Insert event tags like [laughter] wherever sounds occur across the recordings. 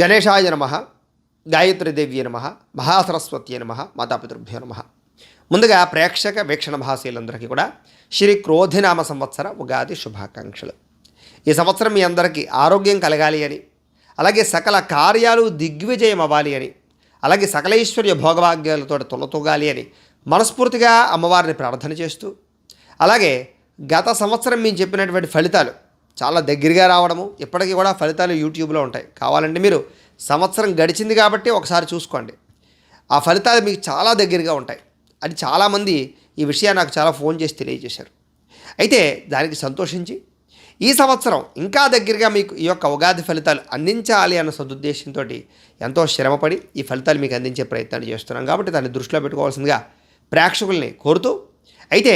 గణేశాయ నమ గాయత్రీదేవి నమ మహాసరస్వతి నమ మాతాపితృభ్యో నమ. ముందుగా ప్రేక్షక వీక్షణ మహాశీలందరికీ కూడా శ్రీ క్రోధినామ సంవత్సర ఉగాది శుభాకాంక్షలు. ఈ సంవత్సరం మీ అందరికీ ఆరోగ్యం కలగాలి అని అలాగే సకల కార్యాలు దిగ్విజయం అవ్వాలి అని అలాగే సకలైశ్వర్య భోగభాగ్యాలతో తొలతూగాలి అని మనస్ఫూర్తిగా అమ్మవారిని ప్రార్థన చేస్తూ అలాగే గత సంవత్సరం మేము చెప్పినటువంటి ఫలితాలు చాలా దగ్గరగా రావడము ఇప్పటికీ కూడా ఫలితాలు యూట్యూబ్లో ఉంటాయి. కావాలంటే మీరు సంవత్సరం గడిచింది కాబట్టి ఒకసారి చూసుకోండి. ఆ ఫలితాలు మీకు చాలా దగ్గరగా ఉంటాయి. అది చాలామంది ఈ విషయాన్ని నాకు చాలా ఫోన్ చేసి తెలియజేశారు. అయితే దానికి సంతోషించి ఈ సంవత్సరం ఇంకా దగ్గరగా మీకు ఈ యొక్క ఉగాది ఫలితాలు అందించాలి అన్న సదుద్దేశంతో ఎంతో శ్రమపడి ఈ ఫలితాలు మీకు అందించే ప్రయత్నాన్ని చేస్తున్నాం కాబట్టి దాన్ని దృష్టిలో పెట్టుకోవాల్సిందిగా ప్రేక్షకుల్ని కోరుతూ అయితే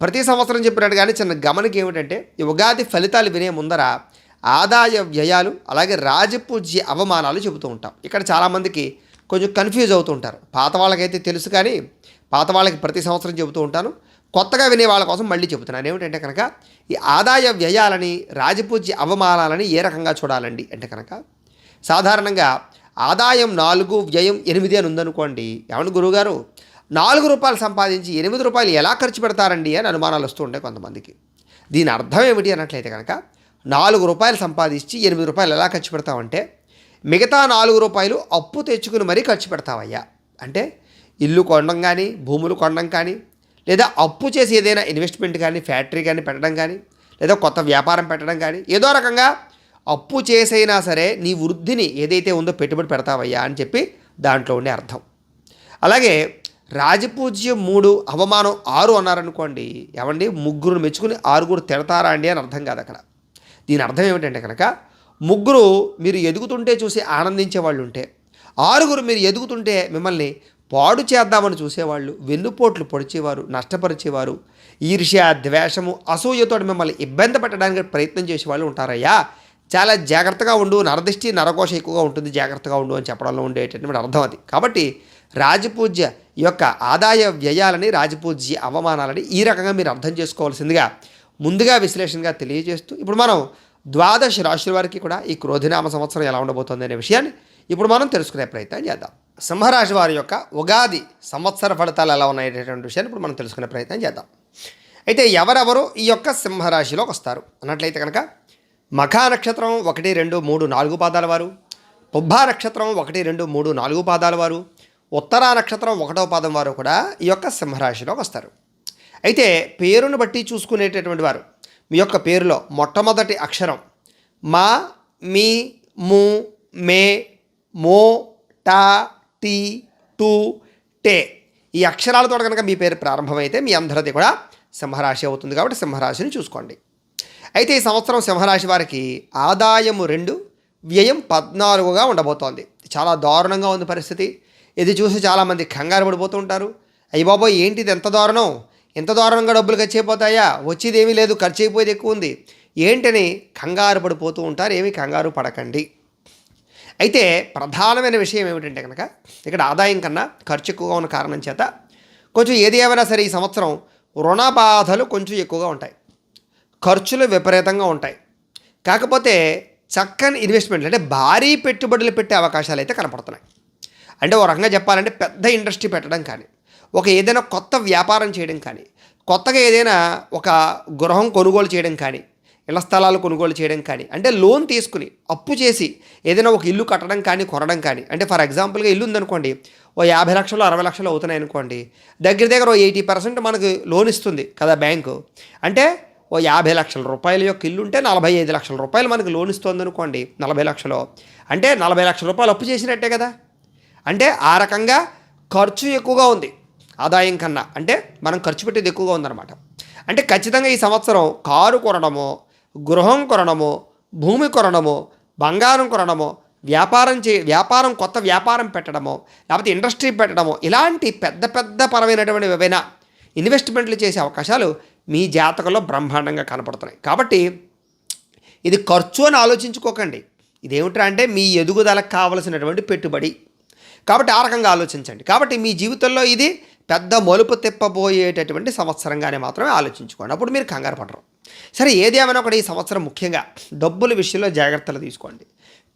ప్రతి సంవత్సరం చెప్పినట్టుగానే చిన్న గమనిక ఏమిటంటే ఈ ఉగాది ఫలితాలు వినే ముందర ఆదాయ వ్యయాలు అలాగే రాజపూజ్య అవమానాలు చెబుతూ ఉంటాం. ఇక్కడ చాలామందికి కొంచెం కన్ఫ్యూజ్ అవుతూ ఉంటారు. పాత వాళ్ళకైతే తెలుసు కానీ పాత వాళ్ళకి ప్రతి సంవత్సరం చెబుతూ ఉంటాను. కొత్తగా వినే వాళ్ళ కోసం మళ్ళీ చెబుతున్నాను. ఏమిటంటే కనుక ఈ ఆదాయ వ్యయాలని రాజపూజ్య అవమానాలని ఏ రకంగా చూడాలండి అంటే కనుక సాధారణంగా ఆదాయం నాలుగు వ్యయం ఎనిమిది అని ఉందనుకోండి. ఏమన్నా గురువుగారు? నాలుగు రూపాయలు సంపాదించి ఎనిమిది రూపాయలు ఎలా ఖర్చు పెడతారండి అని అనుమానాలు వస్తూ ఉంటాయి కొంతమందికి. దీని అర్థం ఏమిటి అన్నట్లయితే కనుక నాలుగు రూపాయలు సంపాదించి ఎనిమిది రూపాయలు ఎలా ఖర్చు పెడతావంటే మిగతా నాలుగు రూపాయలు అప్పు తెచ్చుకుని మరీ ఖర్చు పెడతావయ్యా. అంటే ఇల్లు కొనడం కానీ భూములు కొనడం కానీ లేదా అప్పు చేసి ఏదైనా ఇన్వెస్ట్మెంట్ కానీ ఫ్యాక్టరీ కానీ పెట్టడం కానీ లేదా కొత్త వ్యాపారం పెట్టడం కానీ ఏదో రకంగా అప్పు చేసైనా సరే నీ వృద్ధిని ఏదైతే ఉందో పెట్టుబడి పెడతావయ్యా అని చెప్పి దాంట్లో ఉండే అర్థం. అలాగే రాజపూజ్యం మూడు అవమానం ఆరు అన్నారనుకోండి ఏమండి? ముగ్గురు మెచ్చుకుని ఆరుగురు తిడతారా అండి అని అర్థం కాదు అక్కడ. దీని అర్థం ఏమిటంటే కనుక ముగ్గురు మీరు ఎదుగుతుంటే చూసి ఆనందించే వాళ్ళు ఉంటే ఆరుగురు మీరు ఎదుగుతుంటే మిమ్మల్ని పాడు చేద్దామని చూసేవాళ్ళు వెన్నుపోట్లు పొడిచేవారు నష్టపరిచేవారు ఈర్ష్య ద్వేషము అసూయతో మిమ్మల్ని ఇబ్బంది పెట్టడానికి ప్రయత్నం చేసేవాళ్ళు ఉంటారయ్యా. చాలా జాగ్రత్తగా ఉండు నరదృష్టి నరకోశ ఎక్కువగా ఉంటుంది జాగ్రత్తగా ఉండు అని చెప్పడంలో ఉండేటటువంటి అర్థం అది. కాబట్టి రాజపూజ్య యొక్క ఆదాయ వ్యయాలని రాజపూజ్య అవమానాలని ఈ రకంగా మీరు అర్థం చేసుకోవాల్సిందిగా ముందుగా విశ్లేషణగా తెలియజేస్తూ ఇప్పుడు మనం ద్వాదశ రాశుల వారికి కూడా ఈ క్రోధినామ సంవత్సరం ఎలా ఉండబోతుంది అనే విషయాన్ని ఇప్పుడు మనం తెలుసుకునే ప్రయత్నం చేద్దాం. సింహరాశి వారి యొక్క ఉగాది సంవత్సర ఫలితాలు ఎలా ఉన్నాయనేటువంటి విషయాన్ని ఇప్పుడు మనం తెలుసుకునే ప్రయత్నం చేద్దాం. అయితే ఎవరెవరు ఈ యొక్క సింహరాశిలోకి వస్తారు? అన్నట్లయితే కనుక మఖా నక్షత్రం ఒకటి రెండు మూడు నాలుగు పాదాల వారు పుబ్బా నక్షత్రం ఒకటి రెండు మూడు నాలుగు పాదాల వారు ఉత్తరా నక్షత్రం ఒకటో పాదం వారు కూడా ఈ యొక్క సింహరాశిలోకి వస్తారు. అయితే పేరును బట్టి చూసుకునేటటువంటి వారు మీ యొక్క పేరులో మొట్టమొదటి అక్షరం మా మీ ము మే మో టా టీ టూ టే. ఈ అక్షరాలతో కనుక మీ పేరు ప్రారంభమైతే మీ అందరిది కూడా సింహరాశి అవుతుంది కాబట్టి సింహరాశిని చూసుకోండి. అయితే ఈ సంవత్సరం సింహరాశి వారికి ఆదాయము రెండు వ్యయం పద్నాలుగుగా ఉండబోతోంది. చాలా దారుణంగా ఉంది పరిస్థితి. ఇది చూసి చాలామంది కంగారు పడిపోతూ ఉంటారు. అయ్యి బాబోయ్ ఏంటి ఇది ఎంత దారుణం? ఎంత దారుణంగా డబ్బులు ఖర్చు అయిపోతాయా? వచ్చేది ఏమీ లేదు ఖర్చు అయిపోయేది ఎక్కువ ఉంది. ఏంటని కంగారు పడిపోతూ ఉంటారు ఏమీ కంగారు పడకండి. అయితే ప్రధానమైన విషయం ఏమిటంటే కనుక ఇక్కడ ఆదాయం కన్నా ఖర్చు ఎక్కువగా ఉన్న కారణం చేత కొంచెం ఏది ఏమైనా సరే ఈ సంవత్సరం రుణ బాధలు కొంచెం ఎక్కువగా ఉంటాయి. ఖర్చులు విపరీతంగా ఉంటాయి. కాకపోతే చక్కని ఇన్వెస్ట్మెంట్లు అంటే భారీ పెట్టుబడులు పెట్టే అవకాశాలు అయితే కనపడుతున్నాయి. అంటే ఓ రకంగా చెప్పాలంటే పెద్ద ఇండస్ట్రీ పెట్టడం కానీ ఒక ఏదైనా కొత్త వ్యాపారం చేయడం కానీ కొత్తగా ఏదైనా ఒక గృహం కొనుగోలు చేయడం కానీ ఇళ్ళ స్థలాలు కొనుగోలు చేయడం కానీ అంటే లోన్ తీసుకుని అప్పు చేసి ఏదైనా ఒక ఇల్లు కట్టడం కానీ కొనడం కానీ అంటే ఫర్ ఎగ్జాంపుల్గా ఇల్లు ఉందనుకోండి ఓ యాభై లక్షలు అరవై లక్షలు అవుతున్నాయి అనుకోండి దగ్గర దగ్గర ఓ ఎయిటీ పర్సెంట్ మనకు లోన్ ఇస్తుంది కదా బ్యాంకు. అంటే ఓ యాభై లక్షల రూపాయల యొక్క ఇల్లు ఉంటే నలభై ఐదు లక్షల రూపాయలు మనకు లోన్ ఇస్తుంది అనుకోండి నలభై లక్షలు. అంటే నలభై లక్షల రూపాయలు అప్పు చేసినట్టే కదా. అంటే ఆ రకంగా ఖర్చు ఎక్కువగా ఉంది ఆదాయం కన్నా. అంటే మనం ఖర్చు పెట్టేది ఎక్కువగా ఉందన్నమాట. అంటే ఖచ్చితంగా ఈ సంవత్సరం కారు కొనడము గృహం కొనడము భూమి కొనడము బంగారం కొనడము వ్యాపారం చే వ్యాపారం కొత్త వ్యాపారం పెట్టడము లేకపోతే ఇండస్ట్రీ పెట్టడము ఇలాంటి పెద్ద పెద్ద పరమైనటువంటి ఏవైనా ఇన్వెస్ట్మెంట్లు చేసే అవకాశాలు మీ జాతకంలో బ్రహ్మాండంగా కనపడుతున్నాయి. కాబట్టి ఇది ఖర్చు అని ఆలోచించుకోకండి. ఇదేమిట్రా అంటే మీ ఎదుగుదలకు కావలసినటువంటి పెట్టుబడి. కాబట్టి ఆ రకంగా ఆలోచించండి. కాబట్టి మీ జీవితంలో ఇది పెద్ద మలుపు తిప్పబోయేటటువంటి సంవత్సరంగానే మాత్రమే ఆలోచించుకోండి. అప్పుడు మీరు కంగారు పడరు. సరే ఏదేమైనా ఒకటి ఈ సంవత్సరం ముఖ్యంగా డబ్బుల విషయంలో జాగ్రత్తలు తీసుకోండి.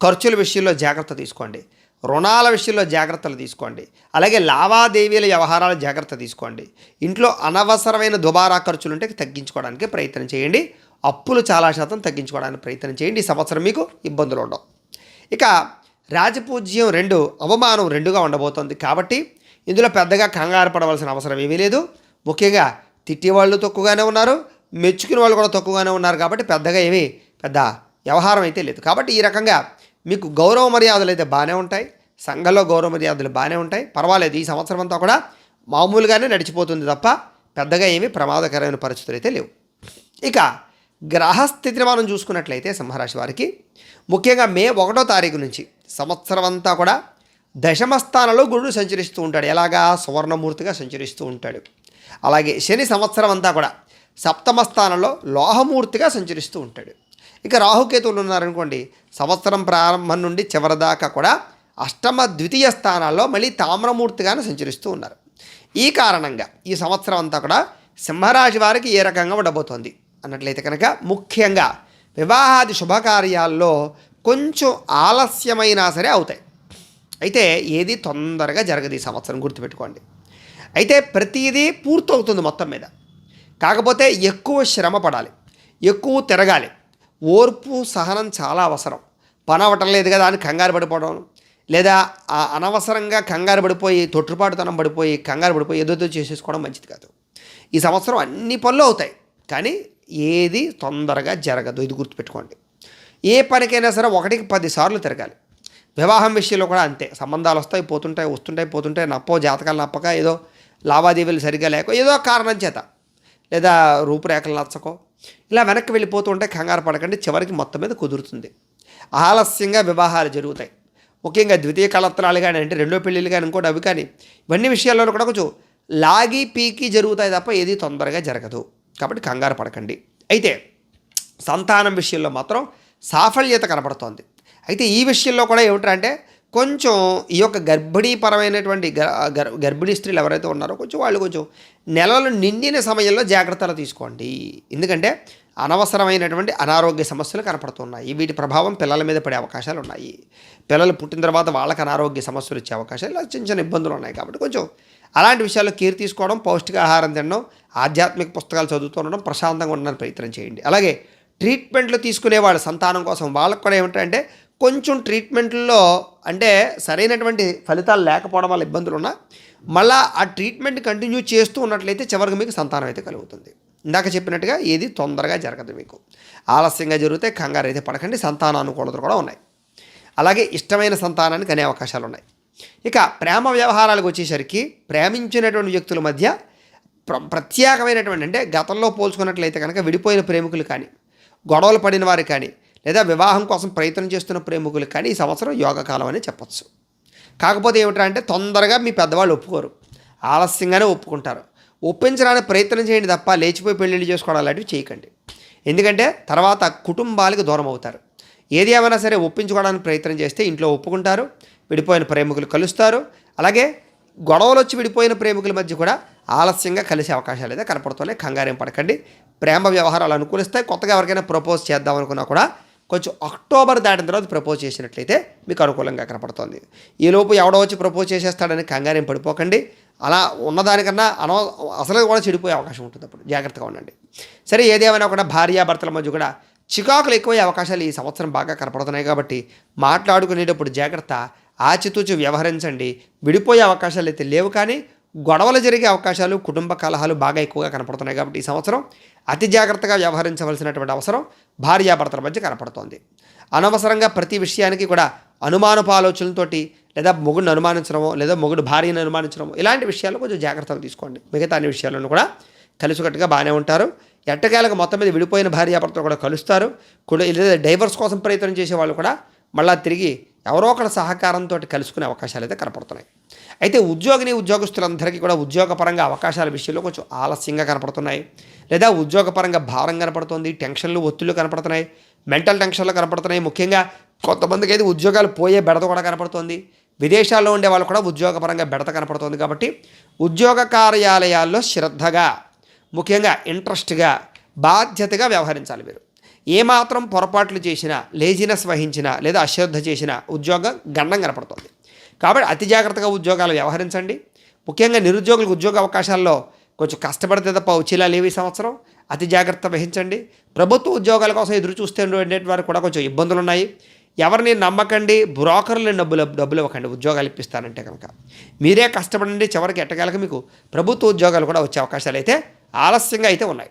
ఖర్చుల విషయంలో జాగ్రత్త తీసుకోండి. రుణాల విషయంలో జాగ్రత్తలు తీసుకోండి. అలాగే లావాదేవీల వ్యవహారాలు జాగ్రత్త తీసుకోండి. ఇంట్లో అనవసరమైన దుబారా ఖర్చులు ఉంటే తగ్గించుకోవడానికి ప్రయత్నం చేయండి. అప్పులు చాలా శాతం తగ్గించుకోవడానికి ప్రయత్నం చేయండి. ఈ సంవత్సరం మీకు ఇబ్బందులు ఉండవు. ఇక రాజపూజ్యం రెండు అవమానం రెండుగా ఉండబోతోంది. కాబట్టి ఇందులో పెద్దగా కంగారు పడవలసిన అవసరం ఏమీ లేదు. ముఖ్యంగా తిట్టేవాళ్ళు తక్కువగానే ఉన్నారు మెచ్చుకునే వాళ్ళు కూడా తక్కువగానే ఉన్నారు కాబట్టి పెద్దగా ఏమీ పెద్ద వ్యవహారం అయితే లేదు. కాబట్టి ఈ రకంగా మీకు గౌరవ మర్యాదలు అయితే బాగానే ఉంటాయి సంఘంలో గౌరవ మర్యాదలు బాగానే ఉంటాయి. పర్వాలేదు ఈ సంవత్సరం అంతా కూడా మామూలుగానే నడిచిపోతుంది తప్ప పెద్దగా ఏమీ ప్రమాదకరమైన పరిస్థితులు అయితే లేవు. ఇక గ్రహస్థితిని మనం చూసుకున్నట్లయితే సింహరాశి వారికి ముఖ్యంగా మే ఒకటో తారీఖు నుంచి సంవత్సరం అంతా కూడా దశమస్థానంలో గురుడు సంచరిస్తూ ఉంటాడు. ఎలాగా? సువర్ణమూర్తిగా సంచరిస్తూ ఉంటాడు. అలాగే శని సంవత్సరం అంతా కూడా సప్తమ స్థానంలో లోహమూర్తిగా సంచరిస్తూ ఉంటాడు. ఇక రాహుకేతువులు ఉన్నారనుకోండి సంవత్సరం ప్రారంభం నుండి చివరి దాకా కూడా అష్టమ ద్వితీయ స్థానాల్లో మళ్ళీ తామ్రమూర్తిగానే సంచరిస్తూ ఉన్నారు. ఈ కారణంగా ఈ సంవత్సరం అంతా కూడా సింహరాశి వారికి ఏ రకంగా ఉండబోతోంది? అన్నట్లయితే కనుక ముఖ్యంగా వివాహాది శుభకార్యాల్లో కొంచెం ఆలస్యమైనా సరే అవుతాయి. అయితే ఏది తొందరగా జరగదు ఈ సంవత్సరం గుర్తుపెట్టుకోండి. అయితే ప్రతిదీ పూర్తవుతుంది మొత్తం మీద. కాకపోతే ఎక్కువ శ్రమ పడాలి. ఎక్కువ తిరగాలి. ఓర్పు సహనం చాలా అవసరం. పని అవ్వటం లేదు కదా అని కంగారు పడిపోవడం. లేదా అనవసరంగా కంగారు పడిపోయి తొట్టుపాటుతనం పడిపోయి కంగారు పడిపోయి ఏదో చేసేసుకోవడం మంచిది కాదు. ఈ సంవత్సరం అన్ని పనులు అవుతాయి. కానీ ఏది తొందరగా జరగదు. ఇది గుర్తుపెట్టుకోండి. ఏ పనికైనా సరే ఒకటికి పదిసార్లు తిరగాలి. వివాహం విషయంలో కూడా అంతే. సంబంధాలు వస్తాయి పోతుంటాయి వస్తుంటాయి పోతుంటాయి నప్పో జాతకాలు నప్పక ఏదో లావాదేవీలు సరిగ్గా లేకో ఏదో కారణం చేత లేదా రూపురేఖలు నచ్చకో ఇలా వెనక్కి వెళ్ళిపోతుంటే కంగారు పడకండి. చివరికి మొత్తం మీద కుదురుతుంది. ఆలస్యంగా వివాహాలు జరుగుతాయి. ముఖ్యంగా ద్వితీయ కళత్రాలు కానీ అంటే రెండో పెళ్ళిళ్ళు కానీ ఇంకోటి అవి కానీ ఇవన్నీ విషయాల్లో కూడా కొంచెం లాగి పీకి జరుగుతాయి తప్ప ఏది తొందరగా జరగదు. కాబట్టి కంగారు పడకండి. అయితే సంతానం విషయంలో మాత్రం సాఫల్యత కనపడుతోంది అయితే ఈ విషయంలో కూడా ఏమిటంటే కొంచెం ఈ యొక్క గర్భిణీపరమైనటువంటి గ- గర్- గర్భిణీ స్త్రీలు ఎవరైతే ఉన్నారో కొంచెం వాళ్ళు కొంచెం నెలలు నిండిన సమయంలో జాగ్రత్తలు తీసుకోండి. ఎందుకంటే అనవసరమైనటువంటి అనారోగ్య సమస్యలు కనపడుతున్నాయి. వీటి ప్రభావం పిల్లల మీద పడే అవకాశాలు ఉన్నాయి. పిల్లలు పుట్టిన తర్వాత వాళ్ళకి అనారోగ్య సమస్యలు వచ్చే అవకాశాలు ఇలా చిన్న చిన్న ఇబ్బందులు ఉన్నాయి కాబట్టి కొంచెం అలాంటి విషయాల్లో కేర్ తీసుకోవడం పౌష్టికాహారం తినడం ఆధ్యాత్మిక పుస్తకాలు చదువుతూ ఉండడం ప్రశాంతంగా ఉండడానికి ప్రయత్నం చేయండి. అలాగే ట్రీట్మెంట్లు తీసుకునే వాళ్ళ సంతానం కోసం వాళ్ళకు కూడా ఏమిటంటే కొంచెం ట్రీట్మెంట్లో అంటే సరైనటువంటి ఫలితాలు లేకపోవడం వల్ల ఇబ్బందులు ఉన్నా మళ్ళా ఆ ట్రీట్మెంట్ కంటిన్యూ చేస్తూ ఉన్నట్లయితే చివరికి మీకు సంతానం అయితే కలుగుతుంది. ఇందాక చెప్పినట్టుగా ఏది తొందరగా జరగదు మీకు. ఆలస్యంగా జరిగితే కంగారు అయితే పడకండి సంతాన అనుకూలతలు కూడా ఉన్నాయి. అలాగే ఇష్టమైన సంతానానికి అనే అవకాశాలు ఉన్నాయి. ఇక ప్రేమ వ్యవహారాలకు వచ్చేసరికి ప్రేమించినటువంటి వ్యక్తుల మధ్య ప్ర ప్రత్యేకమైనటువంటి అంటే గతంలో పోల్చుకున్నట్లయితే కనుక విడిపోయిన ప్రేమికులు కానీ గొడవలు పడిన వారు కానీ లేదా వివాహం కోసం ప్రయత్నం చేస్తున్న ప్రేమికులు కానీ ఈ సంవత్సరం యోగకాలం అని చెప్పొచ్చు. కాకపోతే ఏమిటంటే తొందరగా మీ పెద్దవాళ్ళు ఒప్పుకోరు. ఆలస్యంగానే ఒప్పుకుంటారు. ఒప్పించడానికి ప్రయత్నం చేయండి తప్ప లేచిపోయి పెళ్ళిళ్ళు చేసుకోవడం అలాంటివి చేయకండి. ఎందుకంటే తర్వాత కుటుంబాలకు దూరం అవుతారు. ఏది ఏమైనా సరే ఒప్పించుకోవడానికి ప్రయత్నం చేస్తే ఇంట్లో ఒప్పుకుంటారు విడిపోయిన ప్రేమికులు కలుస్తారు. అలాగే గొడవలు వచ్చి విడిపోయిన ప్రేమికుల మధ్య కూడా ఆలస్యంగా కలిసే అవకాశాలు అయితే కనపడుతున్నాయి. కంగారేం పడకండి. ప్రేమ వ్యవహారాలు అనుకూలిస్తాయి. కొత్తగా ఎవరికైనా ప్రపోజ్ చేద్దాం అనుకున్నా కూడా కొంచెం అక్టోబర్ దాటిన తర్వాత ప్రపోజ్ చేసినట్లయితే మీకు అనుకూలంగా కనపడుతుంది. ఈలోపు ఎవడో వచ్చి ప్రపోజ్ చేసేస్తాడని కంగారేం పడిపోకండి. అలా ఉన్నదానికన్నా అనవ అసలు కూడా చెడిపోయే అవకాశం ఉంటుంది అప్పుడు. జాగ్రత్తగా ఉండండి. సరే ఏదేమైనా కూడా భార్యాభర్తల మధ్య కూడా చికాకులు ఎక్కువయ్యే అవకాశాలు ఈ సంవత్సరం బాగా కనపడుతున్నాయి కాబట్టి మాట్లాడుకునేటప్పుడు జాగ్రత్త ఆచితూచి వ్యవహరించండి. విడిపోయే అవకాశాలు అయితే లేవు కానీ గొడవలు జరిగే అవకాశాలు కుటుంబ కలహాలు బాగా ఎక్కువగా కనపడుతున్నాయి కాబట్టి ఈ సంవత్సరం అతి జాగ్రత్తగా వ్యవహరించవలసినటువంటి అవసరం భార్యాభర్తల మధ్య కనపడుతోంది. అనవసరంగా ప్రతి విషయానికి కూడా అనుమానపు ఆలోచనలతోటి లేదా మొగుడిని అనుమానించడమో లేదా మొగుడు భార్యను అనుమానించడమో ఇలాంటి విషయాల్లో కొంచెం జాగ్రత్తలు తీసుకోండి. మిగతా అన్ని విషయాలను కూడా కలిసికట్టుగా బాగానే ఉంటారు. ఎట్టకేలకు మొత్తం మీద విడిపోయిన భార్యాభర్తలు కూడా కలుస్తారు. కూడా లేదా డైవర్స్ కోసం ప్రయత్నం చేసే వాళ్ళు కూడా మళ్ళీ తిరిగి ఎవరో ఒకళ్ళ సహకారంతో కలుసుకునే అవకాశాలు అయితే కనపడుతున్నాయి. అయితే ఉద్యోగిని ఉద్యోగస్తులందరికీ కూడా ఉద్యోగపరంగా అవకాశాల విషయంలో కొంచెం ఆలస్యంగా కనపడుతున్నాయి. లేదా ఉద్యోగపరంగా భారం కనపడుతుంది టెన్షన్లు ఒత్తిళ్ళు కనపడుతున్నాయి మెంటల్ టెన్షన్లు కనపడుతున్నాయి. ముఖ్యంగా కొంతమందికి అయితే ఉద్యోగాలు పోయే బెడత కూడా కనపడుతుంది. విదేశాల్లో ఉండే వాళ్ళు కూడా ఉద్యోగపరంగా బెడత కనపడుతుంది కాబట్టి ఉద్యోగ కార్యాలయాల్లో శ్రద్ధగా ముఖ్యంగా ఇంట్రెస్ట్గా బాధ్యతగా వ్యవహరించాలి మీరు. ఏమాత్రం పొరపాట్లు చేసినా లేజినెస్ వహించినా లేదా అశ్రద్ధ చేసినా ఉద్యోగం గండం కనపడుతుంది. కాబట్టి అతి జాగ్రత్తగా ఉద్యోగాలు వ్యవహరించండి. ముఖ్యంగా నిరుద్యోగులకు ఉద్యోగ అవకాశాల్లో కొంచెం కష్టపడితే తప్ప వచ్చేలా లేవు ఈ సంవత్సరం. అతి జాగ్రత్త వహించండి. ప్రభుత్వ ఉద్యోగాల కోసం ఎదురు చూస్తే వారు కూడా కొంచెం ఇబ్బందులు ఉన్నాయి ఎవరిని నమ్మకండి బ్రోకర్లు డబ్బులు డబ్బులు ఇవ్వకండి ఉద్యోగాలు ఇప్పిస్తానంటే కనుక. మీరే కష్టపడండి చివరికి ఎట్టగాలకు మీకు ప్రభుత్వ ఉద్యోగాలు కూడా వచ్చే అవకాశాలు అయితే ఆలస్యంగా అయితే ఉన్నాయి.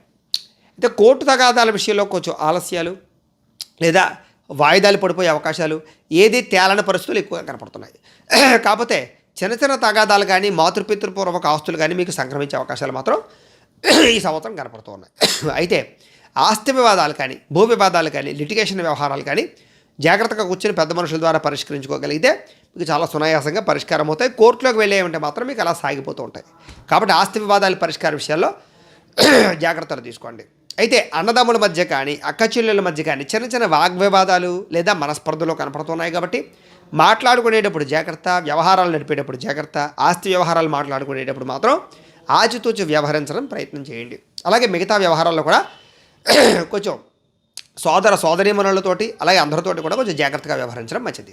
అయితే కోర్టు తగాదాల విషయంలో కొంచెం ఆలస్యాలు లేదా వాయిదాలు పడిపోయే అవకాశాలు ఏది తేలని పరిస్థితులు ఎక్కువగా కనపడుతున్నాయి. [clears throat] కాకపోతే చిన్న చిన్న తగాదాలు కానీ మాతృపితృపూర్వక ఆస్తులు కానీ మీకు సంక్రమించే అవకాశాలు మాత్రం [clears throat] ఈ సంవత్సరం కనపడుతూ ఉన్నాయి. [clears throat] అయితే ఆస్తి వివాదాలు కానీ భూ వివాదాలు కానీ లిటిగేషన్ వ్యవహారాలు కానీ జాగ్రత్తగా కూర్చొని పెద్ద మనుషుల ద్వారా పరిష్కరించుకోగలిగితే మీకు చాలా సునాయాసంగా పరిష్కారం అవుతాయి. కోర్టులోకి వెళ్ళేమంటే మాత్రం మీకు అలా సాగిపోతూ ఉంటాయి. కాబట్టి ఆస్తి వివాదాల పరిష్కార విషయాల్లో జాగ్రత్తలు తీసుకోండి. అయితే అన్నదమ్ముల మధ్య కానీ అక్క చెల్లెల మధ్య కానీ చిన్న చిన్న వాగ్వివాదాలు లేదా మనస్పర్ధలు కనపడుతున్నాయి కాబట్టి మాట్లాడుకునేటప్పుడు జాగ్రత్త వ్యవహారాలు నడిపేటప్పుడు జాగ్రత్త ఆస్తి వ్యవహారాలు మాట్లాడుకునేటప్పుడు మాత్రం ఆచితూచి వ్యవహరించడం ప్రయత్నం చేయండి. అలాగే మిగతా వ్యవహారాల్లో కూడా [clears throat] కొంచెం సోదర సోదరీమణులతోటి అలాగే అందరితోటి కూడా కొంచెం జాగ్రత్తగా వ్యవహరించడం మంచిది.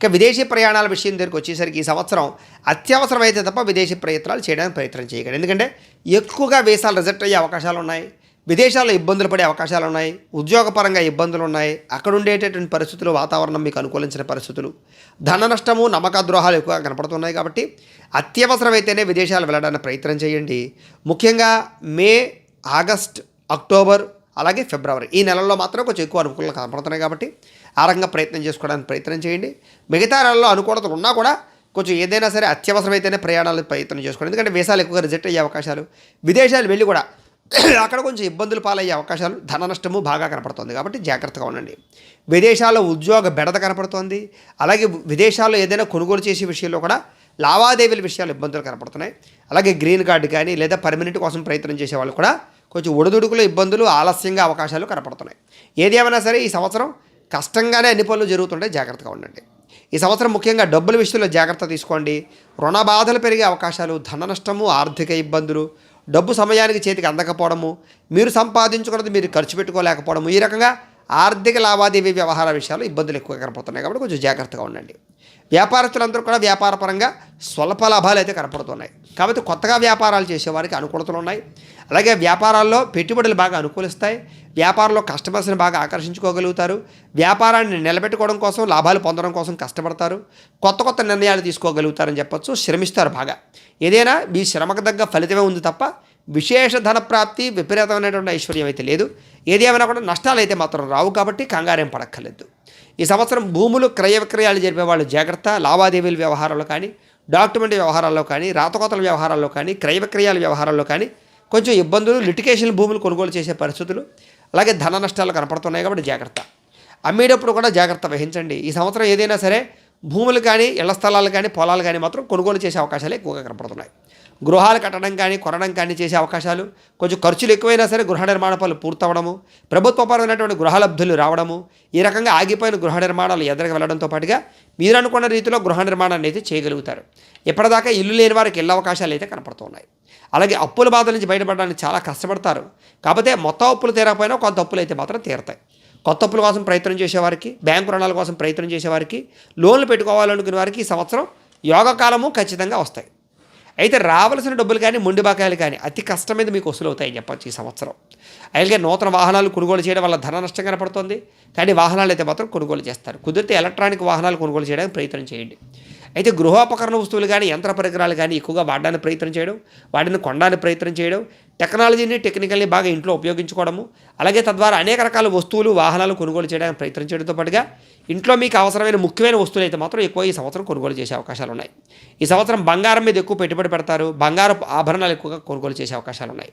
ఇక విదేశీ ప్రయాణాల విషయం దగ్గరికి వచ్చేసరికి ఈ సంవత్సరం అత్యవసరమైతే తప్ప విదేశీ ప్రయత్నాలు చేయడానికి ప్రయత్నం చేయకండి. ఎందుకంటే ఎక్కువగా వీసాలు రిజెక్ట్ అయ్యే అవకాశాలు ఉన్నాయి విదేశాల్లో ఇబ్బందులు పడే అవకాశాలు ఉన్నాయి ఉద్యోగపరంగా ఇబ్బందులు ఉన్నాయి అక్కడ ఉండేటటువంటి పరిస్థితులు వాతావరణం మీకు అనుకూలించిన పరిస్థితులు. ధన నష్టము నమ్మక ద్రోహాలు ఎక్కువగా కనపడుతున్నాయి కాబట్టి అత్యవసరమైతేనే విదేశాలు వెళ్ళడానికి ప్రయత్నం చేయండి. ముఖ్యంగా మే ఆగస్ట్ అక్టోబర్ అలాగే ఫిబ్రవరి ఈ నెలల్లో మాత్రం కొంచెం ఎక్కువ అనుకూలంగా కనపడుతున్నాయి కాబట్టి ఆ రకంగా ప్రయత్నం చేసుకోవడానికి ప్రయత్నం చేయండి. మిగతా నెలల్లో అనుకూలతలు ఉన్నా కూడా కొంచెం ఏదైనా సరే అత్యవసరమైతేనే ప్రయాణాలు ప్రయత్నం చేసుకోండి. ఎందుకంటే వీసాలు ఎక్కువగా రిజెక్ట్ అయ్యే అవకాశాలు. విదేశాలు వెళ్ళి కూడా అక్కడ కొంచెం ఇబ్బందులు పాలయ్యే అవకాశాలు ధన నష్టము బాగా కనపడుతుంది. కాబట్టి జాగ్రత్తగా ఉండండి. విదేశాల్లో ఉద్యోగ బెడద కనపడుతోంది. అలాగే విదేశాల్లో ఏదైనా కొనుగోలు చేసే విషయంలో కూడా లావాదేవీల విషయాలు ఇబ్బందులు కనపడుతున్నాయి. అలాగే గ్రీన్ కార్డు కానీ లేదా పర్మనెంట్ కోసం ప్రయత్నం చేసే వాళ్ళు కూడా కొంచెం ఒడిదుడుకుల ఇబ్బందులు ఆలస్యంగా అవకాశాలు కనపడుతున్నాయి. ఏది ఏమైనా సరే ఈ సంవత్సరం కష్టంగానే అన్ని పనులు జరుగుతుంటే జాగ్రత్తగా ఉండండి. ఈ సంవత్సరం ముఖ్యంగా డబ్బుల విషయంలో జాగ్రత్త తీసుకోండి. రుణ బాధలు పెరిగే అవకాశాలు ధన నష్టము ఆర్థిక ఇబ్బందులు డబ్బు సమయానికి చేతికి అందకపోవడము మీరు సంపాదించుకున్నది మీరు ఖర్చు పెట్టుకోలేకపోవడము ఈ రకంగా ఆర్థిక లావాదేవీ వ్యవహార విషయాలు ఇబ్బందులు ఎక్కువ కనపడుతున్నాయి కాబట్టి కొంచెం జాగ్రత్తగా ఉండండి. వ్యాపారస్తులందరూ కూడా వ్యాపారపరంగా స్వల్ప లాభాలు అయితే కనపడుతున్నాయి. కాబట్టి కొత్తగా వ్యాపారాలు చేసేవారికి అనుకూలతలు ఉన్నాయి. అలాగే వ్యాపారాల్లో పెట్టుబడులు బాగా అనుకూలిస్తాయి. వ్యాపారంలో కస్టమర్స్ని బాగా ఆకర్షించుకోగలుగుతారు. వ్యాపారాన్ని నిలబెట్టుకోవడం కోసం లాభాలు పొందడం కోసం కష్టపడతారు. కొత్త కొత్త నిర్ణయాలు తీసుకోగలుగుతారని చెప్పొచ్చు. శ్రమిస్తారు బాగా. ఏదైనా మీ శ్రమకు తగ్గ ఫలితమే ఉంది తప్ప విశేష ధన ప్రాప్తి విపరీతమైనటువంటి ఐశ్వర్యం అయితే లేదు. ఏది ఏమైనా కూడా నష్టాలు అయితే మాత్రం రావు కాబట్టి కంగారేం పడక్కర్లేదు. ఈ సంవత్సరం భూములు క్రయ విక్రయాలు జరిపే వాళ్ళు జాగ్రత్త లావాదేవీల వ్యవహారాల్లో కానీ డాక్యుమెంట్ వ్యవహారాల్లో కానీ రాతకోతల వ్యవహారాల్లో కానీ క్రయ విక్రయాల వ్యవహారాల్లో కానీ కొంచెం ఇబ్బందులు లిటికేషన్ భూములు కొనుగోలు చేసే పరిస్థితులు అలాగే ధన నష్టాలు కనపడుతున్నాయి కాబట్టి జాగ్రత్త. అమ్మేటప్పుడు కూడా జాగ్రత్త వహించండి. ఈ సంవత్సరం ఏదైనా సరే భూములు కానీ ఇళ్ళ స్థలాలు కానీ పొలాలు కానీ మాత్రం కొనుగోలు చేసే అవకాశాలు ఎక్కువగా కనపడుతున్నాయి. గృహాలు కట్టడం కానీ కొనడం కానీ చేసే అవకాశాలు కొంచెం ఖర్చులు ఎక్కువైనా సరే గృహ నిర్మాణ పనులు పూర్తవడము ప్రభుత్వపరమైనటువంటి గృహలబ్ధులు రావడము ఈ రకంగా ఆగిపోయిన గృహ నిర్మాణాలు ఎదురుగా వెళ్ళడంతో పాటుగా మీరు అనుకున్న రీతిలో గృహ నిర్మాణాన్ని అయితే చేయగలుగుతారు. ఇప్పటిదాకా ఇల్లు లేని వారికి ఇళ్ళ అవకాశాలు అయితే కనపడుతున్నాయి. అలాగే అప్పుల బాధ నుంచి బయటపడడానికి చాలా కష్టపడతారు. కాకపోతే మొత్తం అప్పులు తీరకపోయినా కొంత అప్పులు అయితే మాత్రం తీరతాయి. కొత్త అప్పుల కోసం ప్రయత్నం చేసేవారికి బ్యాంకు రుణాల కోసం ప్రయత్నం చేసేవారికి లోన్లు పెట్టుకోవాలనుకునే వారికి ఈ సంవత్సరం యోగకాలము ఖచ్చితంగా వస్తాయి. అయితే రావాల్సిన డబ్బులు కానీ మొండి బకాయిలు కానీ అతి కష్టం మీద మీకు వసూలు అవుతాయని చెప్పొచ్చు ఈ సంవత్సరం. అలాగే నూతన వాహనాలు కొనుగోలు చేయడం వల్ల ధన నష్టం కనపడుతుంది. కానీ వాహనాలు అయితే మాత్రం కొనుగోలు చేస్తారు. కుదిరితే ఎలక్ట్రానిక్ వాహనాలు కొనుగోలు చేయడానికి ప్రయత్నం చేయండి. అయితే గృహోపకరణ వస్తువులు కానీ యంత్ర పరికరాలు కానీ ఎక్కువగా వాడడానికి ప్రయత్నం చేయడం వాటిని కొనడానికి ప్రయత్నం చేయడం టెక్నాలజీని టెక్నికల్ని బాగా ఇంట్లో ఉపయోగించుకోవడము అలాగే తద్వారా అనేక రకాల వస్తువులు వాహనాలు కొనుగోలు చేయడానికి ప్రయత్నం చేయడంతో పాటుగా ఇంట్లో మీకు అవసరమైన ముఖ్యమైన వస్తువులు అయితే మాత్రం ఎక్కువ ఈ సంవత్సరం కొనుగోలు చేసే అవకాశాలు ఉన్నాయి. ఈ సంవత్సరం బంగారం మీద ఎక్కువ పెట్టుబడి పెడతారు బంగారు ఆభరణాలు ఎక్కువగా కొనుగోలు చేసే అవకాశాలు ఉన్నాయి.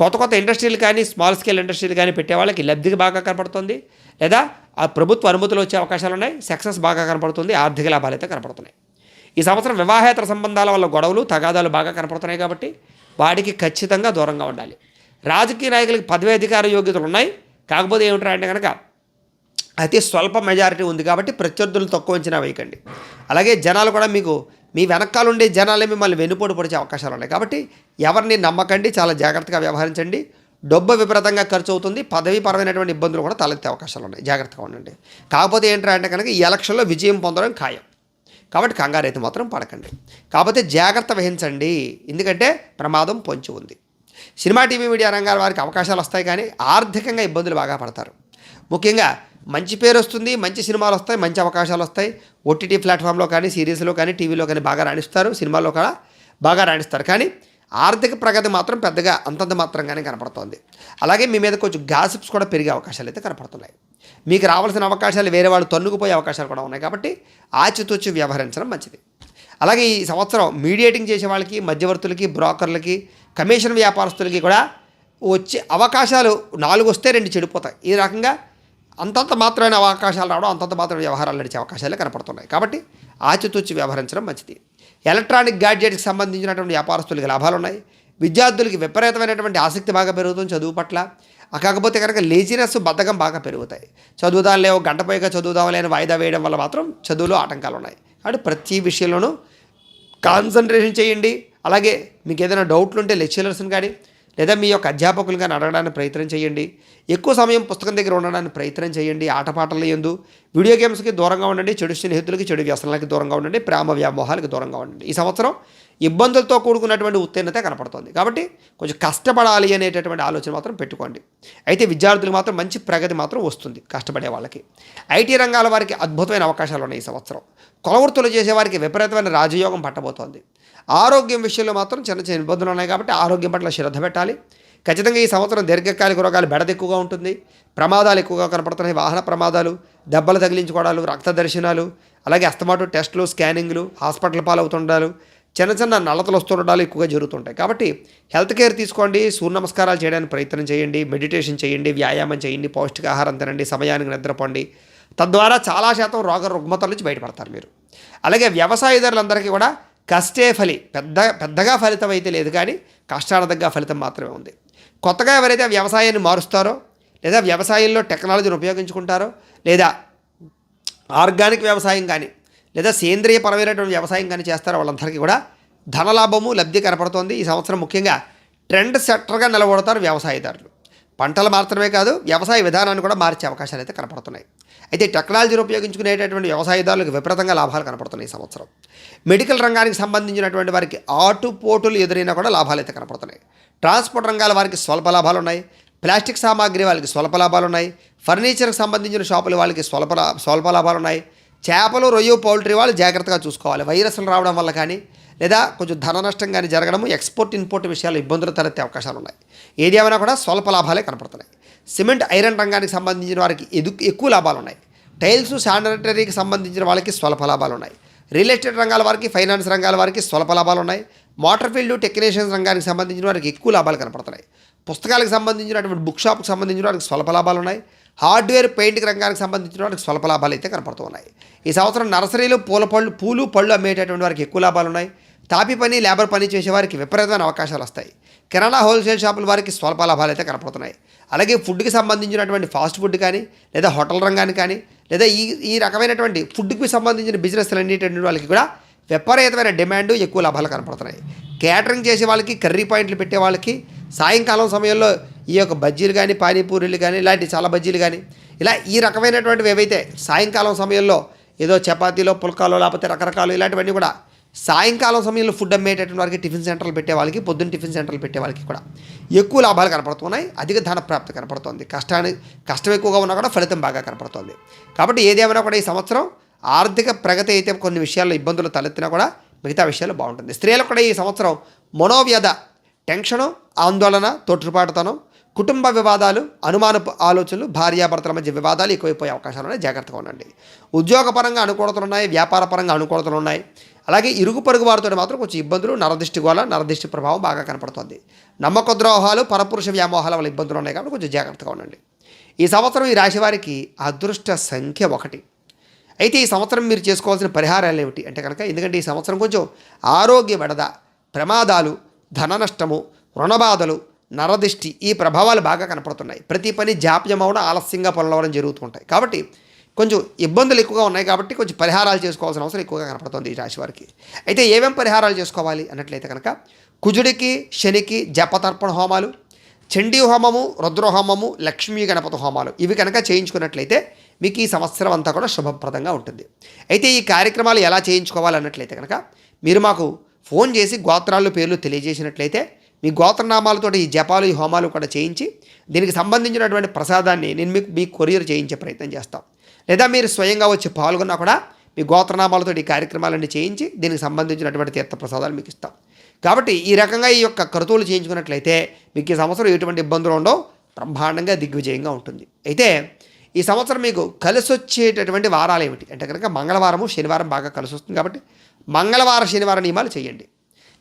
కొత్త కొత్త ఇండస్ట్రీలు కానీ స్మాల్ స్కేల్ ఇండస్ట్రీలు కానీ పెట్టే వాళ్ళకి లబ్ధికి బాగా కనపడుతుంది లేదా ఆ ప్రభుత్వ అనుమతులు వచ్చే అవకాశాలు ఉన్నాయి సక్సెస్ బాగా కనపడుతుంది ఆర్థిక లాభాలు అయితే కనపడుతున్నాయి. ఈ సంవత్సరం వివాహేతర సంబంధాల వల్ల గొడవలు తగాదాలు బాగా కనపడుతున్నాయి కాబట్టి వాడికి ఖచ్చితంగా దూరంగా ఉండాలి. రాజకీయ నాయకులకి పదవి అధికార యోగ్యతలు ఉన్నాయి. కాకపోతే ఏమిటంటే అంటే కనుక అతి స్వల్ప మెజారిటీ ఉంది కాబట్టి ప్రత్యర్థులు తక్కువ అంచనా వేయకండి. అలాగే జనాలు కూడా మీకు మీ వెనకాల ఉండే జనాలే మిమ్మల్ని వెనుపోటు పొడిచే అవకాశాలు ఉన్నాయి. కాబట్టి ఎవరిని నమ్మకండి చాలా జాగ్రత్తగా వ్యవహరించండి. డబ్బు విపరీతంగా ఖర్చు అవుతుంది. పదవీపరమైనటువంటి ఇబ్బందులు కూడా తలెత్తే అవకాశాలు ఉన్నాయి. జాగ్రత్తగా ఉండండి. కాకపోతే ఏంటంటే కనుక ఈ ఎలక్షన్లో విజయం పొందడం ఖాయం. కాబట్టి కంగారు అయితే మాత్రం పడకండి. కాకపోతే జాగ్రత్త వహించండి. ఎందుకంటే ప్రమాదం పొంచి ఉంది. సినిమా టీవీ మీడియా రంగాల వారికి అవకాశాలు వస్తాయి కానీ ఆర్థికంగా ఇబ్బందులు బాగా పడతారు. ముఖ్యంగా మంచి పేరు వస్తుంది మంచి సినిమాలు వస్తాయి మంచి అవకాశాలు వస్తాయి. ఓటీటీ ప్లాట్ఫామ్లో కానీ సిరీస్లో కానీ టీవీలో కానీ బాగా రాణిస్తారు సినిమాల్లో కూడా బాగా రాణిస్తారు. కానీ ఆర్థిక ప్రగతి మాత్రం పెద్దగా అంతంత మాత్రంగానే కనపడుతోంది. అలాగే మీ మీద కొంచెం గాసిప్స్ కూడా పెరిగే అవకాశాలు అయితే కనపడుతున్నాయి. మీకు రావాల్సిన అవకాశాలు వేరే వాళ్ళు తన్నుకుపోయే అవకాశాలు కూడా ఉన్నాయి కాబట్టి ఆచితూచి వ్యవహరించడం మంచిది. అలాగే ఈ సంవత్సరం మీడియేటింగ్ చేసే వాళ్ళకి మధ్యవర్తులకి బ్రోకర్లకి కమిషన్ వ్యాపారస్తులకి కూడా వచ్చే అవకాశాలు నాలుగు వస్తే రెండు చెడిపోతాయి. ఈ రకంగా అంతంత మాత్రమైన అవకాశాలు రావడం అంతంత మాత్రమే వ్యవహారాలు నడిచే అవకాశాలే కనపడుతున్నాయి. కాబట్టి ఆచితూచి వ్యవహరించడం మంచిది. ఎలక్ట్రానిక్ గ్యాడ్జెట్కి సంబంధించినటువంటి వ్యాపారస్తులకి లాభాలు ఉన్నాయి విద్యార్థులకి విపరీతమైనటువంటి ఆసక్తి బాగా పెరుగుతుంది చదువు పట్ల. కాకపోతే కనుక లేజినెస్ బద్ధకం బాగా పెరుగుతాయి. చదువుదాం లేవు గంట పైగా చదువుదాం లేని వాయిదా వేయడం వల్ల మాత్రం చదువులో ఆటంకాలు ఉన్నాయి కాబట్టి ప్రతి విషయంలోనూ కాన్సన్ట్రేషన్ చేయండి. అలాగే మీకు ఏదైనా డౌట్లు ఉంటే లెక్చరర్స్ని కానీ లేదా మీ యొక్క అధ్యాపకులు కానీ అడగడానికి ప్రయత్నం చేయండి. ఎక్కువ సమయం పుస్తకం దగ్గర ఉండడానికి ప్రయత్నం చేయండి. ఆటపాటలు ఎందు వీడియో గేమ్స్కి దూరంగా ఉండండి. చెడు స్నేహితులకి చెడు వ్యసనాలకి దూరంగా ఉండండి. ప్రేమ వ్యామోహాలకి దూరంగా ఉండండి. ఈ సంవత్సరం ఇబ్బందులతో కూడుకున్నటువంటి ఉత్తీర్ణత కనపడుతుంది. కాబట్టి కొంచెం కష్టపడాలి అనేటటువంటి ఆలోచన మాత్రం పెట్టుకోండి. అయితే విద్యార్థులకు మాత్రం మంచి ప్రగతి మాత్రం వస్తుంది కష్టపడే వాళ్ళకి. ఐటీ రంగాల వారికి అద్భుతమైన అవకాశాలు ఉన్నాయి ఈ సంవత్సరం. కొలవృత్తులు చేసేవారికి విపరీతమైన రాజయోగం పట్టబోతోంది. ఆరోగ్యం విషయంలో మాత్రం చిన్న చిన్న ఇబ్బందులు ఉన్నాయి కాబట్టి ఆరోగ్యం పట్ల శ్రద్ధ పెట్టాలి. ఖచ్చితంగా ఈ సంవత్సరం దీర్ఘకాలిక రోగాలు బెడద ఎక్కువగా ఉంటుంది. ప్రమాదాలు ఎక్కువగా కనపడుతున్నాయి. వాహన ప్రమాదాలు దెబ్బలు తగిలించుకోవడాలు రక్త దర్శనాలు అలాగే అస్తమాటు టెస్టులు స్కానింగ్లు హాస్పిటల్ పాలవుతుండాలు చిన్న చిన్న నల్లతలు వస్తుండడాలు ఎక్కువగా జరుగుతుంటాయి. కాబట్టి హెల్త్ కేర్ తీసుకోండి సూర్య నమస్కారాలు చేయడానికి ప్రయత్నం చేయండి మెడిటేషన్ చేయండి వ్యాయామం చేయండి పౌష్టికాహారం తినండి సమయానికి నిద్రపోండి. తద్వారా చాలా శాతం రోగ రుగ్మతల నుంచి బయటపడతారు మీరు. అలాగే వ్యవసాయదారులందరికీ కూడా కష్టే ఫలి పెద్ద పెద్దగా ఫలితం అయితే లేదు కానీ కష్టార్థంగా ఫలితం మాత్రమే ఉంది. కొత్తగా ఎవరైతే వ్యవసాయాన్ని మారుస్తారో లేదా వ్యవసాయంలో టెక్నాలజీని ఉపయోగించుకుంటారో లేదా ఆర్గానిక్ వ్యవసాయం కానీ లేదా సేంద్రియ పరమైనటువంటి వ్యవసాయం కానీ చేస్తారో వాళ్ళందరికీ కూడా ధనలాభము లబ్ధి కనపడుతోంది. ఈ సంవత్సరం ముఖ్యంగా ట్రెండ్ సెట్టర్గా నిలబడతారు వ్యవసాయదారులు. పంటలు మాత్రమే కాదు వ్యవసాయ విధానాన్ని కూడా మార్చే అవకాశాలు అయితే కనపడుతున్నాయి. అయితే టెక్నాలజీని ఉపయోగించుకునేటటువంటి వ్యవసాయదారులకు విపరీతంగా లాభాలు కనపడుతున్నాయి ఈ సంవత్సరం. మెడికల్ రంగానికి సంబంధించినటువంటి వారికి ఆటుపోటులు ఎదురైనా కూడా లాభాలు అయితే కనపడుతున్నాయి. ట్రాన్స్పోర్ట్ రంగాల వారికి స్వల్ప లాభాలు ఉన్నాయి. ప్లాస్టిక్ సామాగ్రి వాళ్ళకి స్వల్ప లాభాలు ఉన్నాయి. ఫర్నిచర్కి సంబంధించిన షాపులు వాళ్ళకి స్వల్ప లా- స్వల్ప లాభాలు ఉన్నాయి. చేపలు రొయ్య పౌల్ట్రీ వాళ్ళు జాగ్రత్తగా చూసుకోవాలి. వైరస్లు రావడం వల్ల కానీ లేదా కొంచెం ధన నష్టం కానీ జరగడం ఎక్స్పోర్ట్ ఇంపోర్ట్ విషయాలు ఇబ్బందులు తలెత్తే అవకాశాలు ఉన్నాయి. ఏది ఏమైనా కూడా స్వల్ప లాభాలే కనపడుతున్నాయి. సిమెంట్ ఐరన్ రంగానికి సంబంధించిన వారికి ఎదు ఎక్కువ లాభాలు ఉన్నాయి. టైల్స్ శానిటరీకి సంబంధించిన వాళ్ళకి స్వల్ప లాభాలు ఉన్నాయి. రియల్ ఎస్టేట్ రంగాల వారికి ఫైనాన్స్ రంగాల వారికి స్వల్ప లాభాలు ఉన్నాయి. మోటార్ ఫీల్డ్ టెక్నీషియన్స్ రంగానికి సంబంధించిన వారికి ఎక్కువ లాభాలు కనపడుతున్నాయి. పుస్తకాలకు సంబంధించినటువంటి బుక్ షాప్కి సంబంధించిన వారికి స్వల్ప లాభాలు ఉన్నాయి. హార్డ్వేర్ పెయింటింగ్ రంగానికి సంబంధించిన వారికి స్వల్ప లాభాలు అయితే కనపడుతున్నాయి. ఈ సంవత్సరం నర్సరీలు పూల పళ్ళు పూలు పళ్ళు అమ్మేటటువంటి వారికి ఎక్కువ లాభాలు ఉన్నాయి. తాపి పని లేబర్ పని చేసే వారికి విపరీతమైన అవకాశాలు వస్తాయి. కిరాణా హోల్సేల్ షాపుల వారికి స్వల్ప లాభాలు అయితే కనపడుతున్నాయి. అలాగే ఫుడ్కి సంబంధించినటువంటి ఫాస్ట్ ఫుడ్ కానీ లేదా హోటల్ రంగానికి కానీ లేదా ఈ ఈ రకమైనటువంటి ఫుడ్కి సంబంధించిన బిజినెస్లు అన్నిటి వాళ్ళకి కూడా విపరీతమైన డిమాండ్ ఎక్కువ లాభాలు కనపడుతున్నాయి. కేటరింగ్ చేసే వాళ్ళకి కర్రీ పాయింట్లు పెట్టే వాళ్ళకి సాయంకాలం సమయంలో ఈ యొక్క బజ్జీలు కానీ పానీపూరీలు కానీ ఇలాంటి చాలా బజ్జీలు కానీ ఇలా ఈ రకమైనటువంటివి ఏవైతే సాయంకాలం సమయంలో ఏదో చపాతీలో పుల్కాలో లేకపోతే రకరకాలు ఇలాంటివన్నీ కూడా సాయంకాలం సమయంలో ఫుడ్ అమ్మేటటువంటి వారికి టిఫిన్ సెంటర్లు పెట్టే వాళ్ళకి పొద్దున్న టిఫిన్ సెంటర్లు పెట్టే వాళ్ళకి కూడా ఎక్కువ లాభాలు కనపడుతున్నాయి. అధిక ధన ప్రాప్తి కనపడుతుంది. కష్టాన్ని కష్టం ఎక్కువగా ఉన్నా కూడా ఫలితం బాగా కనపడుతుంది. కాబట్టి ఏదేమైనా కూడా ఈ సంవత్సరం ఆర్థిక ప్రగతి అయితే కొన్ని విషయాల్లో ఇబ్బందులు తలెత్తినా కూడా మిగతా విషయాలు బాగుంటుంది. స్త్రీలకు కూడా ఈ సంవత్సరం మనోవ్యధ టెన్షను ఆందోళన తొట్టుపాటుతనం కుటుంబ వివాదాలు అనుమానపు ఆలోచనలు భార్యాభర్తల మధ్య వివాదాలు ఎక్కువైపోయే అవకాశాలు ఉన్నాయి. జాగ్రత్తగా ఉండండి. ఉద్యోగపరంగా అనుకూలతలు ఉన్నాయి వ్యాపారపరంగా అనుకూలతలు ఉన్నాయి. అలాగే ఇరుగు పొరుగు వారితో మాత్రం కొంచెం ఇబ్బందులు నరదిష్టి గోళ నరదిష్టి ప్రభావం బాగా కనపడుతుంది. నమ్మక ద్రోహాలు పరపురుష వ్యామోహాల వల్ల ఇబ్బందులు ఉన్నాయి కాబట్టి కొంచెం జాగ్రత్తగా ఉండండి. ఈ సంవత్సరం ఈ రాశి వారికి అదృష్ట సంఖ్య ఒకటి. అయితే ఈ సంవత్సరం మీరు చేసుకోవాల్సిన పరిహారాలు ఏమిటి? అంటే కనుక ఎందుకంటే ఈ సంవత్సరం కొంచెం ఆరోగ్య బెడద ప్రమాదాలు ధన నష్టము రుణబాధలు నరదిష్టి ఈ ప్రభావాలు బాగా కనపడుతున్నాయి. ప్రతి పని జాప్యం అవడం ఆలస్యంగా పొలవడం జరుగుతుంటాయి కాబట్టి కొంచెం ఇబ్బందులు ఎక్కువగా ఉన్నాయి కాబట్టి కొంచెం పరిహారాలు చేసుకోవాల్సిన అవసరం ఎక్కువగా కనపడుతుంది ఈ రాశి వారికి. అయితే ఏమేం పరిహారాలు చేసుకోవాలి అన్నట్లయితే కనుక కుజుడికి శనికి జపతర్పణ హోమాలు చండీ హోమము రుద్రహోమము లక్ష్మీ గణపతి హోమాలు ఇవి కనుక చేయించుకున్నట్లయితే మీకు ఈ సంవత్సరం అంతా కూడా శుభప్రదంగా ఉంటుంది. అయితే ఈ కార్యక్రమాలు ఎలా చేయించుకోవాలన్నట్లయితే కనుక మీరు మాకు ఫోన్ చేసి గోత్రాలు పేర్లు తెలియజేసినట్లయితే మీ గోత్రనామాలతో ఈ జపాలు ఈ హోమాలు కూడా చేయించి దీనికి సంబంధించినటువంటి ప్రసాదాన్ని నేను మీకు మీ కొరియర్ చేయించే ప్రయత్నం చేస్తాం. లేదా మీరు స్వయంగా వచ్చి పాల్గొన్నా కూడా మీ గోత్రనామాలతో ఈ కార్యక్రమాలన్నీ చేయించి దీనికి సంబంధించినటువంటి తీర్థ ప్రసాదాలు మీకు ఇస్తాం. కాబట్టి ఈ రకంగా ఈ యొక్క క్రతువులు చేయించుకున్నట్లయితే మీకు ఈ సంవత్సరం ఎటువంటి ఇబ్బందులు ఉండవు బ్రహ్మాండంగా దిగ్విజయంగా ఉంటుంది. అయితే ఈ సంవత్సరం మీకు కలిసి వచ్చేటటువంటి వారాలు ఏమిటి? అంటే కనుక మంగళవారము శనివారం బాగా కలిసి వస్తుంది కాబట్టి మంగళవారం శనివారం నియమాలు చేయండి.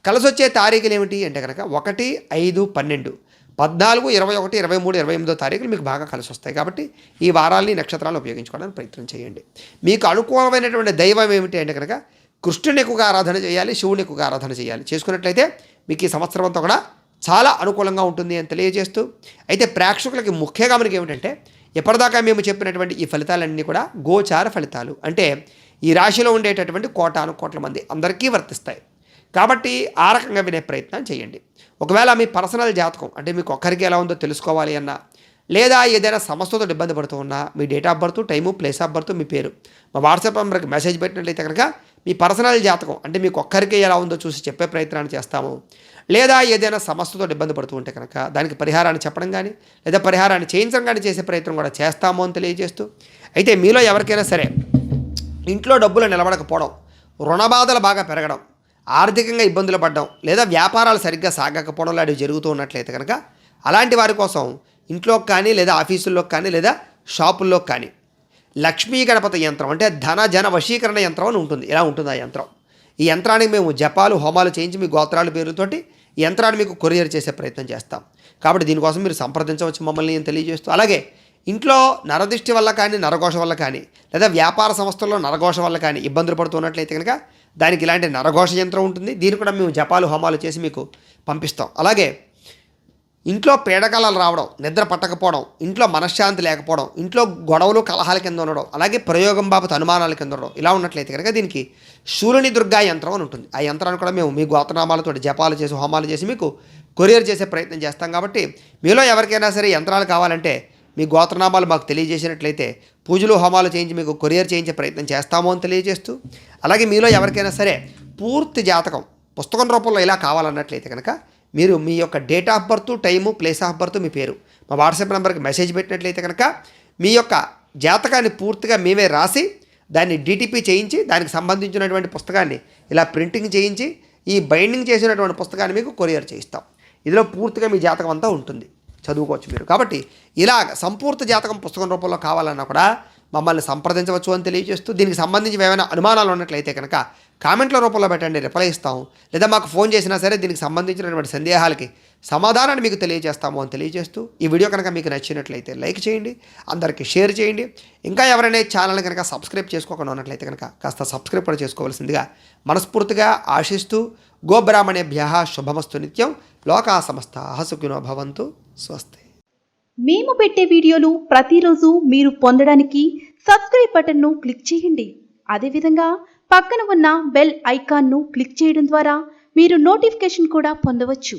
కలిసొచ్చే తారీఖులు ఏమిటి అంటే కనుక ఒకటి ఐదు పన్నెండు. పద్నాలుగు ఇరవై ఒకటి ఇరవై మూడు ఇరవై ఎనిమిదో తారీఖులు మీకు బాగా కలిసి వస్తాయి కాబట్టి ఈ వారాల్ని నక్షత్రాలు ఉపయోగించుకోవడానికి ప్రయత్నం చేయండి. మీకు అనుకూలమైనటువంటి దైవం ఏమిటి అంటే కనుక కృష్ణుని ఎక్కువగా ఆరాధన చేయాలి శివుని ఎక్కువగా ఆరాధన చేయాలి. చేసుకున్నట్లయితే మీకు ఈ సంవత్సరం అంతా కూడా చాలా అనుకూలంగా ఉంటుంది అని తెలియజేస్తూ అయితే ప్రేక్షకులకి ముఖ్యంగా మనకి ఏమిటంటే ఎప్పటిదాకా మేము చెప్పినటువంటి ఈ ఫలితాలన్నీ కూడా గోచార ఫలితాలు. అంటే ఈ రాశిలో ఉండేటటువంటి కోటాను కోట్ల మంది అందరికీ వర్తిస్తాయి. కాబట్టి ఆ రకంగా వినే ప్రయత్నం చేయండి. ఒకవేళ మీ పర్సనల్ జాతకం అంటే మీకు ఒక్కరికి ఎలా ఉందో తెలుసుకోవాలి అన్నా లేదా ఏదైనా సమస్యతో ఇబ్బంది పడుతూ ఉన్నా మీ date of birth time place of birth మీ పేరు. మా వాట్సాప్ నెంబర్కి మెసేజ్ పెట్టినట్లయితే కనుక మీ పర్సనల్ జాతకం అంటే మీకు ఒక్కరికి ఎలా ఉందో చూసి చెప్పే ప్రయత్నాన్ని చేస్తాము. లేదా ఏదైనా సమస్యతో ఇబ్బంది పడుతూ ఉంటే కనుక దానికి పరిహారాన్ని చెప్పడం కానీ లేదా పరిహారాన్ని చేయించడం కానీ చేసే ప్రయత్నం కూడా చేస్తాము అని తెలియజేస్తూ అయితే మీలో ఎవరికైనా సరే ఇంట్లో డబ్బులు నిలబడకపోవడం రుణబాధలు బాగా పెరగడం ఆర్థికంగా ఇబ్బందులు పడడం లేదా వ్యాపారాలు సరిగ్గా సాగకపోవడం లాంటివి జరుగుతూ ఉన్నట్లయితే కనుక అలాంటి వారి కోసం ఇంట్లో కానీ లేదా ఆఫీసుల్లో కానీ లేదా షాపుల్లో కానీ లక్ష్మీ గణపతి యంత్రం అంటే ధన జన వశీకరణ యంత్రం అని ఉంటుంది. ఇలా ఉంటుంది ఆ యంత్రం? ఈ యంత్రానికి మేము జపాలు హోమాలు చేయించి మీ గోత్రాల పేరుతోటి ఈ యంత్రాన్ని మీకు కొరియర్ చేసే ప్రయత్నం చేస్తాం. కాబట్టి దీనికోసం మీరు సంప్రదించవచ్చు మమ్మల్ని నేను తెలియజేస్తూ. అలాగే ఇంట్లో నరదిష్టి వల్ల కానీ నరఘోష వల్ల కానీ లేదా వ్యాపార సంస్థల్లో నరఘోష వల్ల కానీ ఇబ్బందులు పడుతున్నట్లయితే కనుక దానికి ఇలాంటి నరఘోష యంత్రం ఉంటుంది. దీన్ని కూడా మేము జపాలు హోమాలు చేసి మీకు పంపిస్తాం. అలాగే ఇంట్లో పీడకలాలు రావడం నిద్ర పట్టకపోవడం ఇంట్లో మనశ్శాంతి లేకపోవడం ఇంట్లో గొడవలు కలహాల కింద ఉండడం అలాగే ప్రయోగం బాబత్ అనుమానాల కింద ఉండడం ఇలా ఉన్నట్లయితే కనుక దీనికి శూరుని దుర్గా యంత్రం అని ఉంటుంది. ఆ యంత్రాన్ని కూడా మేము మీ గోతనామాలతో జపాలు చేసి హోమాలు చేసి మీకు కొరియర్ చేసే ప్రయత్నం చేస్తాం. కాబట్టి మీలో ఎవరికైనా సరే యంత్రాలు కావాలంటే మీ గోత్రనామాలు మాకు తెలియజేసినట్లయితే పూజలు హోమాలు చేయించి మీకు కొరియర్ చేయించే ప్రయత్నం చేస్తాము అని తెలియజేస్తూ అలాగే మీలో ఎవరికైనా సరే పూర్తి జాతకం పుస్తకం రూపంలో ఇలా కావాలన్నట్లయితే కనుక మీరు మీ యొక్క date of birth time place of birth మీ పేరు మా వాట్సాప్ నెంబర్కి మెసేజ్ పెట్టినట్లయితే కనుక మీ యొక్క జాతకాన్ని పూర్తిగా మేమే రాసి దాన్ని డిటిపి చేయించి దానికి సంబంధించినటువంటి పుస్తకాన్ని ఇలా ప్రింటింగ్ చేయించి ఈ బైండింగ్ చేసినటువంటి పుస్తకాన్ని మీకు కొరియర్ చేయిస్తాం. ఇందులో పూర్తిగా మీ జాతకం అంతా ఉంటుంది. చదువుకోవచ్చు మీరు. కాబట్టి ఇలా సంపూర్త జాతకం పుస్తకం రూపంలో కావాలన్నా కూడా మమ్మల్ని సంప్రదించవచ్చు అని తెలియజేస్తూ దీనికి సంబంధించి ఏమైనా అనుమానాలు ఉన్నట్లయితే కనుక కామెంట్ల రూపంలో పెట్టండి రిప్లై ఇస్తాం లేదా మాకు ఫోన్ చేసినా సరే దీనికి సంబంధించినటువంటి సందేహాలకి సమాధానాన్ని మీకు తెలియజేస్తాము అని తెలియజేస్తూ ఈ వీడియో కనుక మీకు నచ్చినట్లయితే లైక్ చేయండి అందరికీ షేర్ చేయండి. ఇంకా ఎవరైనా ఛానల్ కనుక సబ్స్క్రైబ్ చేసుకోకుండా ఉన్నట్లయితే కనుక కాస్త సబ్స్క్రైబ్ కూడా చేసుకోవాల్సిందిగా మనస్ఫూర్తిగా ఆశిస్తూ గోబ్రాహ్మణేభ్య శుభమస్తు నిత్యం. లోకా సమస్త సుఖినో భవంతు స్వస్తి. మేము పెట్టే వీడియోలు ప్రతిరోజు మీరు పొందడానికి సబ్స్క్రైబ్ బటన్ను క్లిక్ చేయండి. అదేవిధంగా పక్కన ఉన్న బెల్ ఐకాన్ను క్లిక్ చేయడం ద్వారా మీరు నోటిఫికేషన్ కూడా పొందవచ్చు.